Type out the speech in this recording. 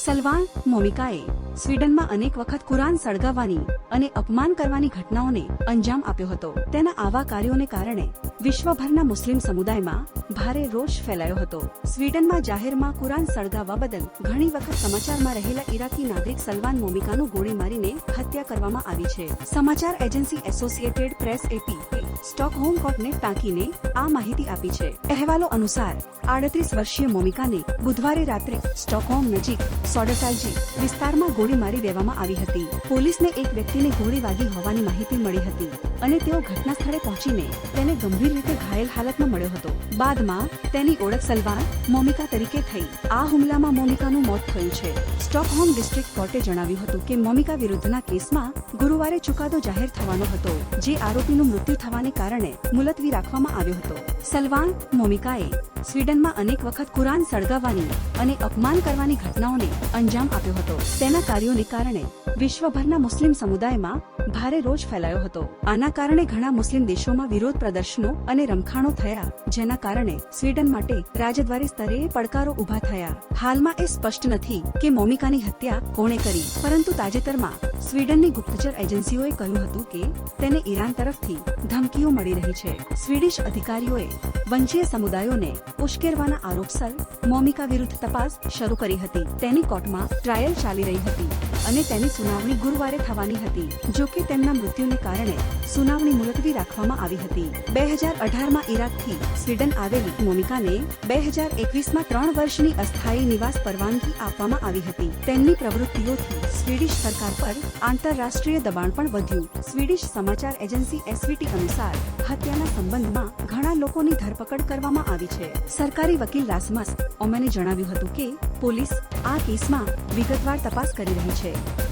સલવાન, મોમિકાએ સ્વીડનમાં અનેક વખત કુરાન સળગાવવાની અને અપમાન કરવાની ઘટનાઓને અંજામ આપ્યો હતો. તેના આવા કાર્યોને કારણે વિશ્વભરના મુસ્લિમ સમુદાયમાં ભારે રોષ ફેલાયો હતો. સ્વીડનમાં જાહેરમાં કુરાન સળગાવવા બદલ ઘણી વખત સમાચારમાં રહેલા ઇરાકી નાગરિક સલવાન મોમિકાનું ગોળી મારીને હત્યા કરવામાં આવી છે. સમાચાર agency Associated Press AP Stockholm કોર્ટને ટાંકીને આ માહિતી આપી છે. અહેવાલો અનુસાર, આડત્રીસ વર્ષીય મોમિકાને બુધવારે રાત્રે સ્ટોકહોમ નજીક સોડસાલજી વિસ્તારમાં ગોળી મારી દેવામાં આવી હતી. પોલીસને એક વ્યક્તિને ગોળી વાગી હોવાની માહિતી મળી હતી અને તેઓ ઘટના સ્થળે પહોંચીને તેને ગંભીર રીતે ઘાયલ હાલતમાં મળ્યો હતો. બાદમાં તેની ઓળખ સલવાન મોમિકા તરીકે થઈ. આ હુમલામાં મોમિકાનું મોત થયું છે. સ્ટોકહોમ ડિસ્ટ્રિક્ટ કોર્ટે જણાવ્યું હતું કે મોમિકા વિરુદ્ધના કેસમાં ગુરુવારે ચુકાદો જાહેર થવાનો હતો, જે આરોપીનું મૃત્યુ થવાને કારણે મુલતવી રાખવામાં આવ્યો હતો. સલવાન મોમિકાએ સ્વીડનમાં અનેક વખત કુરાન સળગાવવાની અને અપમાન કરવાની ઘટનાઓને અંજામ આપ્યો હતો. તેના કાર્યોને કારણે વિશ્વભરના મુસ્લિમ સમુદાયમાં ભારે રોષ ફેલાયો હતો. આના કારણે ઘણા મુસ્લિમ દેશોમાં વિરોધ પ્રદર્શનો અને રમખાણો થયા, જેના કારણે સ્વીડન માટે રાજદ્વારી સ્તરે પડકારો ઊભા થયા. હાલમાં એ સ્પષ્ટ નથી કે મોમિકાની હત્યા કોણે કરી, પરંતુ તાજેતરમાં સ્વીડનની ગુપ્તચર એજન્સીઓએ કહ્યું હતું કે તેને ઈરાન તરફથી ધમકીઓ મળી રહી છે. સ્વીડિશ અધિકારીઓએ વંશીય સમુદાયોને ઉશ્કેરવાના આરોપસર મોમિકા વિરુદ્ધ તપાસ શરૂ કરી હતી. તેની કોર્ટમાં ટ્રાયલ ચાલી રહી હતી અને તેની સુનાવણી ગુરુવારે થવાની હતી જો કે તેમના મૃત્યુને કારણે સુનાવણી મુલતવી રાખવામાં આવી હતી. બે હજાર અઢારમાં ઈરાકથી સ્વીડન આવેલી મોનિકાને બે હજાર એકવીસમાં ત્રણ વર્ષની અસ્થાયી નિવાસ પરવાનગી આપવામાં આવી હતી. તેમની પ્રવૃત્તિઓથી સ્વીડિશ સરકાર પર આંતરરાષ્ટ્રીય દબાણ પણ વધ્યું. સ્વીડિશ સમાચાર એજન્સી એસવીટી અનુસાર હત્યાના સંબંધમાં ઘણા લોકોની ધરપકડ કરવામાં આવી છે. સરકારી વકીલ રાસમસ ઓમેને જણાવ્યું હતું કે પોલીસ આ કેસમાં વિગતવાર તપાસ કરી રહી છે.